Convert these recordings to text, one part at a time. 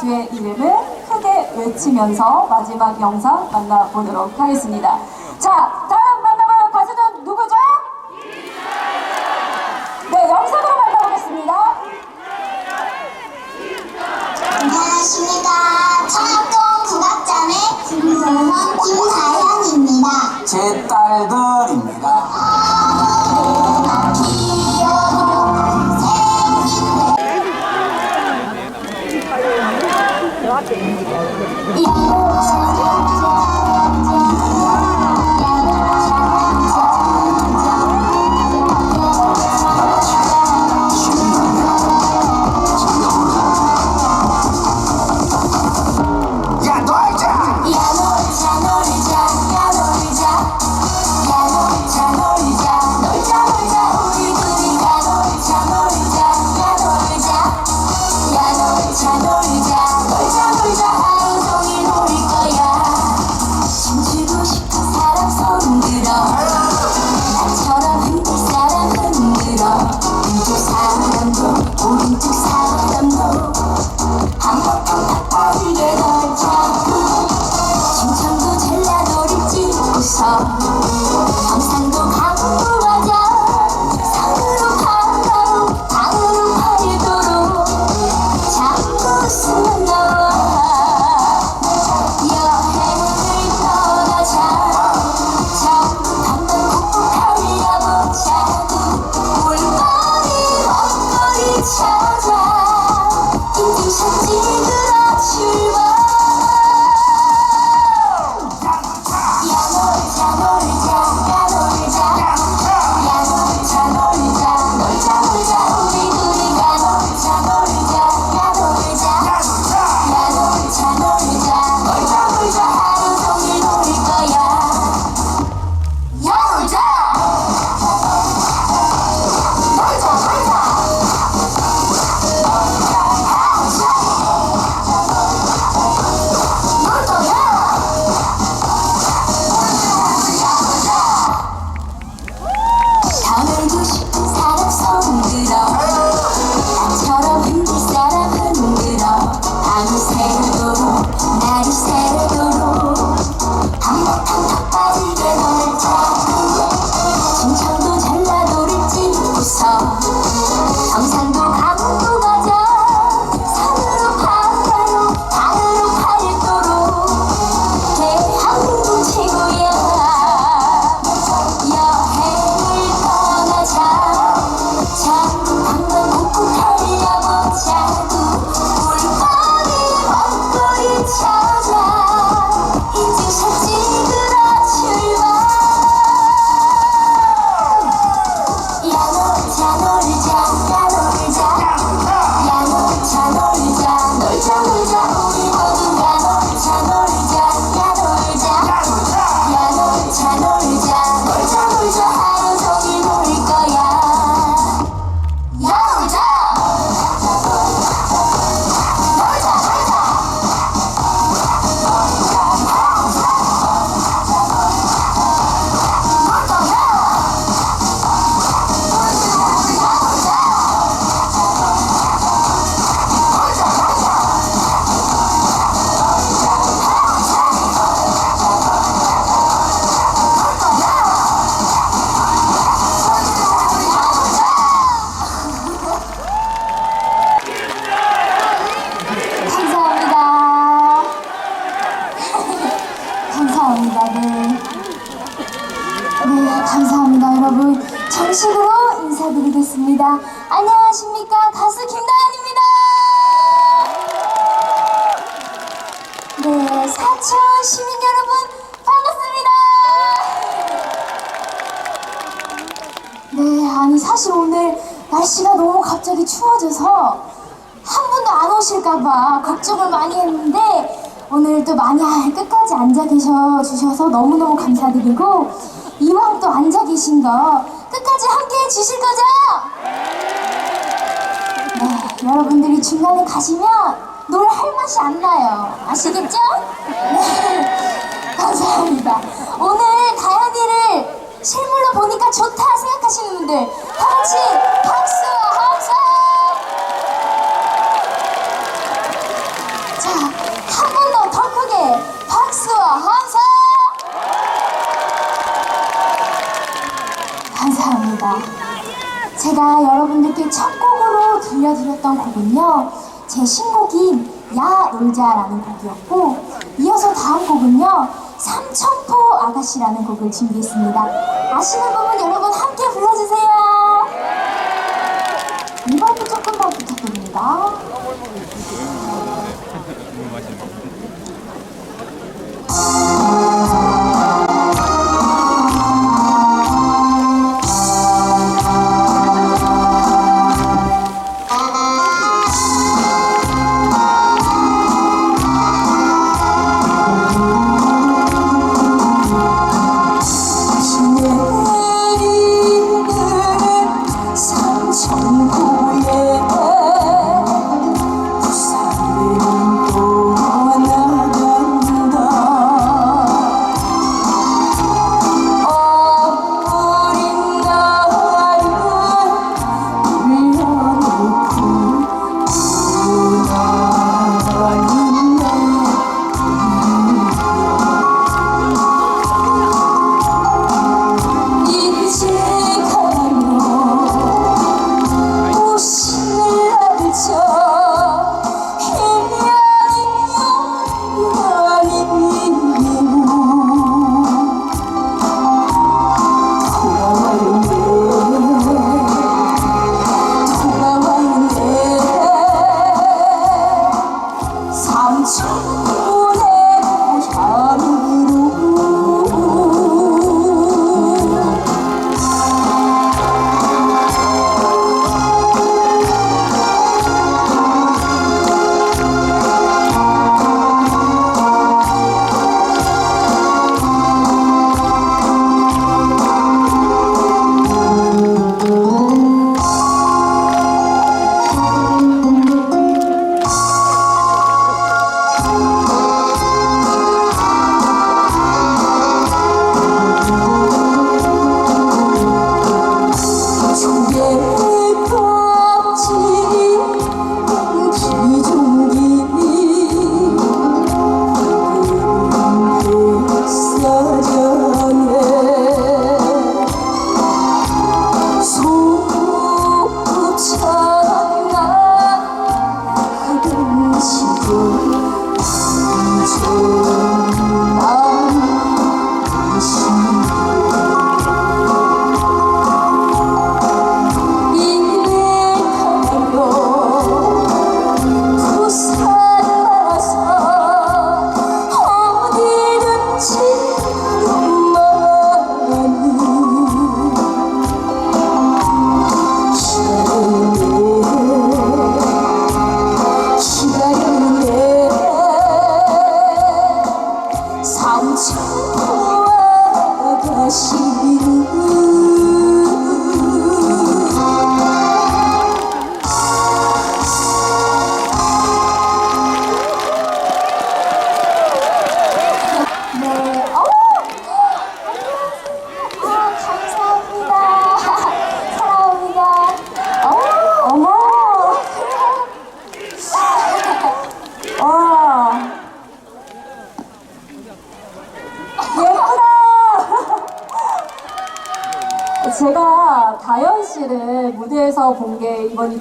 주의 이름을 크게 외치면서 마지막 영상 만나보도록 하겠습니다. 자, 다음 만나볼 가수는 누구죠? 네, 영상으로 만나보겠습니다. 안녕하십니까. 창학동 국악자매 김성원 김다현입니다. 제 딸도 날씨가 너무 갑자기 추워져서 한 분도 안 오실까봐 걱정을 많이 했는데 오늘 또 많이 아, 끝까지 앉아 계셔 주셔서 너무너무 감사드리고 이왕 또 앉아 계신 거 끝까지 함께 해 주실 거죠? 네, 여러분들이 중간에 가시면 놀 할 맛이 안 나요. 아시겠죠? 네, 감사합니다. 오늘 하다 보니까 좋다 생각하시는 분들 다 같이 박수 함성! 자한 번 더 더 크게 박수와 함성! 감사합니다. 제가 여러분들께 첫 곡으로 들려드렸던 곡은요 제 신곡인 야 놀자라는 곡이었고 이어서 다음 곡은요 삼천포 아가씨라는 곡을 준비했습니다. 아시는 부분 여러분 함께 불러주세요.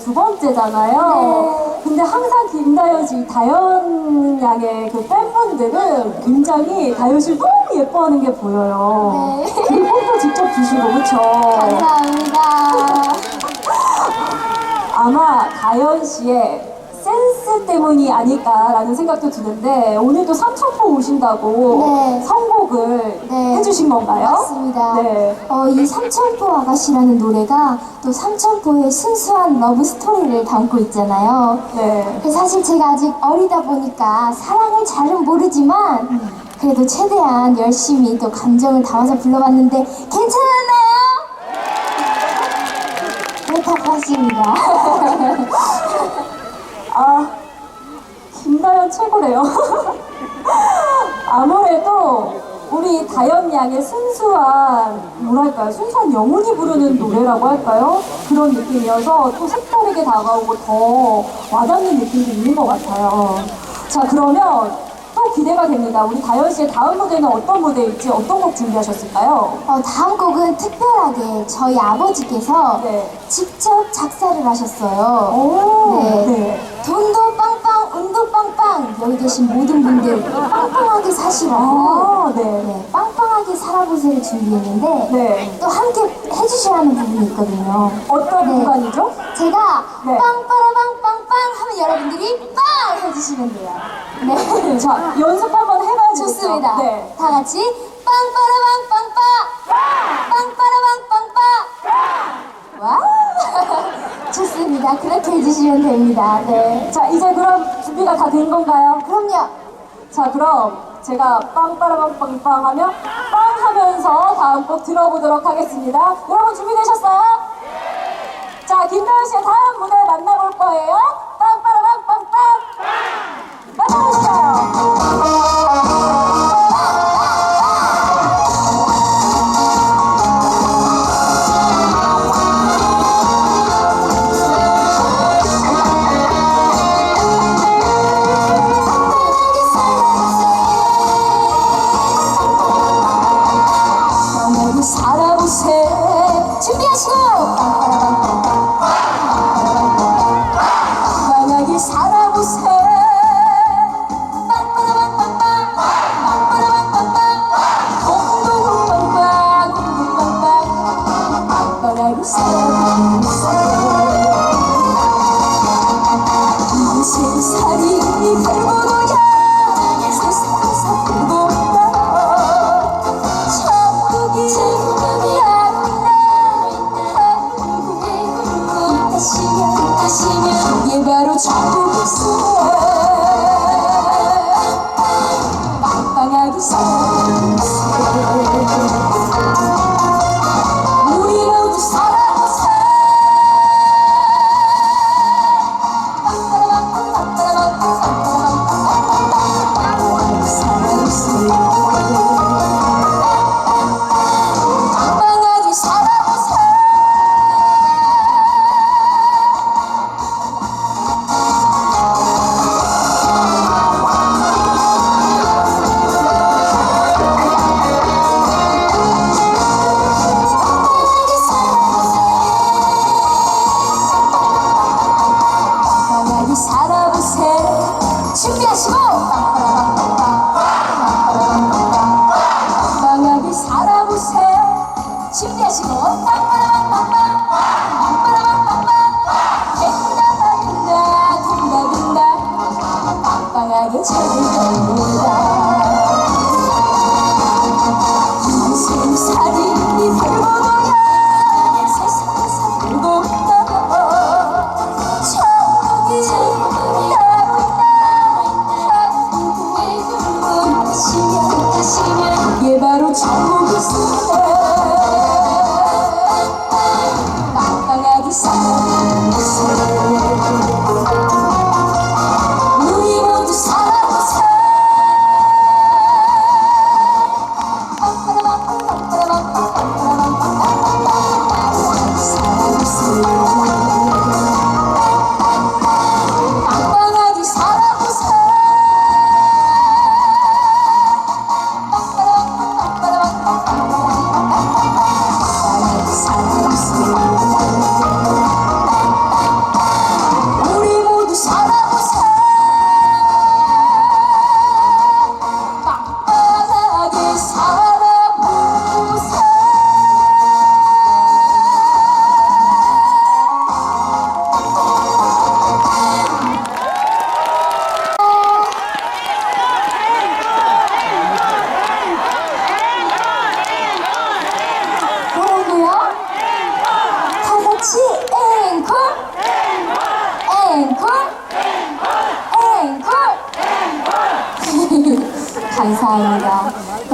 두 번째잖아요. 네. 근데 항상 김다현 씨, 다현 양의 그 팬분들은 굉장히 다현 씨를 너무 예뻐하는 게 보여요. 네. 그리고 직접 주시고, 그쵸? 감사합니다. 아마 다현 씨의 센스 때문이 아닐까라는 생각도 드는데 오늘도 삼천포 오신다고 네. 네. 해주신 건가요? 맞습니다. 네. 어, 이 삼천포 아가씨라는 노래가 또 삼천포의 순수한 러브 스토리를 담고 있잖아요. 네. 그 사실 제가 아직 어리다 보니까 사랑을 잘은 모르지만 그래도 최대한 열심히 또 감정을 담아서 불러봤는데 괜찮았나요? 그렇다고 하십니다. 아, 김다현 최고래요. 아무래도 우리 다현 양의 순수한, 뭐랄까요, 순수한 영혼이 부르는 노래라고 할까요? 그런 느낌이어서 또 색다르게 다가오고 더 와닿는 느낌도 있는 것 같아요. 자, 그러면 또 기대가 됩니다. 우리 다현 씨의 다음 무대는 어떤 무대일지 어떤 곡 준비하셨을까요? 어, 다음 곡은 특별하게 저희 아버지께서 네. 직접 작사를 하셨어요. 오, 네. 네. 돈도. 여기 계신 모든 분들 빵빵하게 사시라고. 아, 네. 네, 빵빵하게 살아보세를 준비했는데 네. 또 함께 해주셔야 하는 부분이 있거든요. 어떤 네. 구간이죠? 제가 네. 빵빠라빵 빵빵 하면 여러분들이 빵 해주시면 돼요. 네. 자, 연습 한번 해봐야? 좋습니다. 네. 다 같이 빵빠라빵 빵빵 빵빠라빵 빵빵 와 좋습니다. 그렇게 해주시면 됩니다. 네. 자, 이제 그럼 준비가 다 된 건가요? 그럼요. 자, 그럼 제가 빵빠라빵빵빵 하면 빵 하면서 다음 곡 들어보도록 하겠습니다. 여러분 준비되셨어요? 자, 김다현 씨의 다음 무대 만나볼 거예요. 빵빠라빵빵빵! 만나보시죠!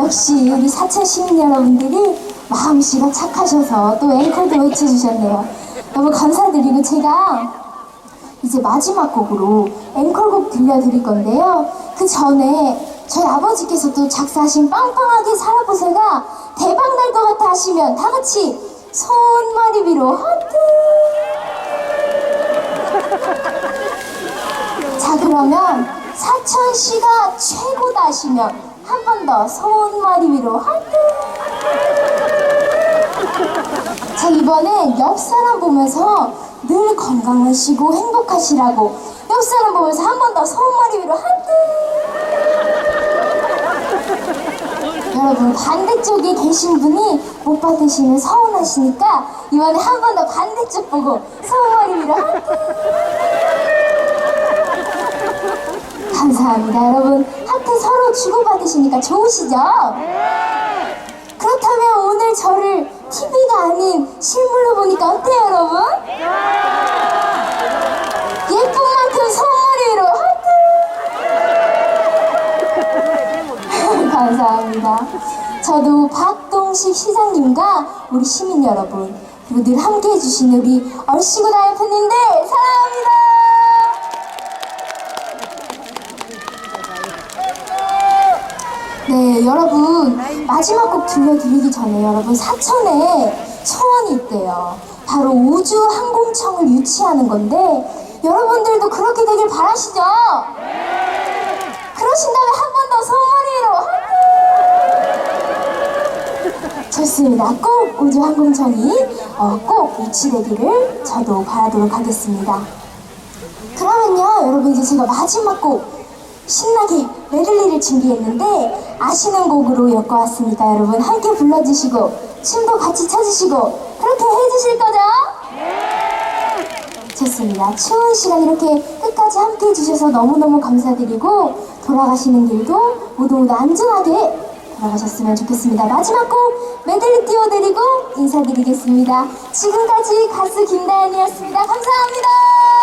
역시 우리 사천 시민 여러분들이 마음씨가 착하셔서 또 앵콜도 외쳐주셨네요 너무 감사드리고 제가 이제 마지막 곡으로 앵콜곡 들려드릴 건데요. 그 전에 저희 아버지께서 또 작사하신 빵빵하게 살아보세가 대박 날 것 같아 하시면 다 같이 손머리 위로 하트. 자 그러면 사천시가 최고다시면 한 번더 손머리 위로 하트 자 이번엔 옆 사람 보면서 늘 건강하시고 행복하시라고 옆 사람 보면서 한 번더 손머리 위로 하트 여러분 반대쪽에 계신 분이 못 받으시면 서운하시니까 이번에 한 번 더 반대쪽 보고 손머리 위로 하트 감사합니다 여러분 하트 서로 주고받으시니까 좋으시죠? 그렇다면 오늘 저를 TV가 아닌 실물로 보니까 어때요 여러분? 예쁜 만큼 위로 하트 감사합니다 저도 박동식 시장님과 우리 시민 여러분 그리고 늘 함께 해 주신 우리 얼씨구 다이프님들 사랑합니다 네, 여러분 마지막 곡 들려드리기 전에 여러분 사천에 소원이 있대요. 바로 우주 항공청을 유치하는 건데 여러분들도 그렇게 되길 바라시죠? 그러신다면 한 번더 손머리로 하트! 좋습니다. 꼭 우주 항공청이 어, 꼭 유치되기를 저도 바라도록 하겠습니다. 그러면요, 여러분 이제 제가 마지막 곡 신나게 메들리를 준비했는데 아시는 곡으로 엮어왔으니까 여러분 함께 불러주시고 춤도 같이 춰주시고 그렇게 해주실 거죠? 좋습니다. 추운 시간 이렇게 끝까지 함께 해주셔서 너무너무 감사드리고 돌아가시는 길도 모두 모두 안전하게 돌아가셨으면 좋겠습니다. 마지막 곡 메들리 띄워드리고 인사드리겠습니다. 지금까지 가수 김다연이었습니다. 감사합니다.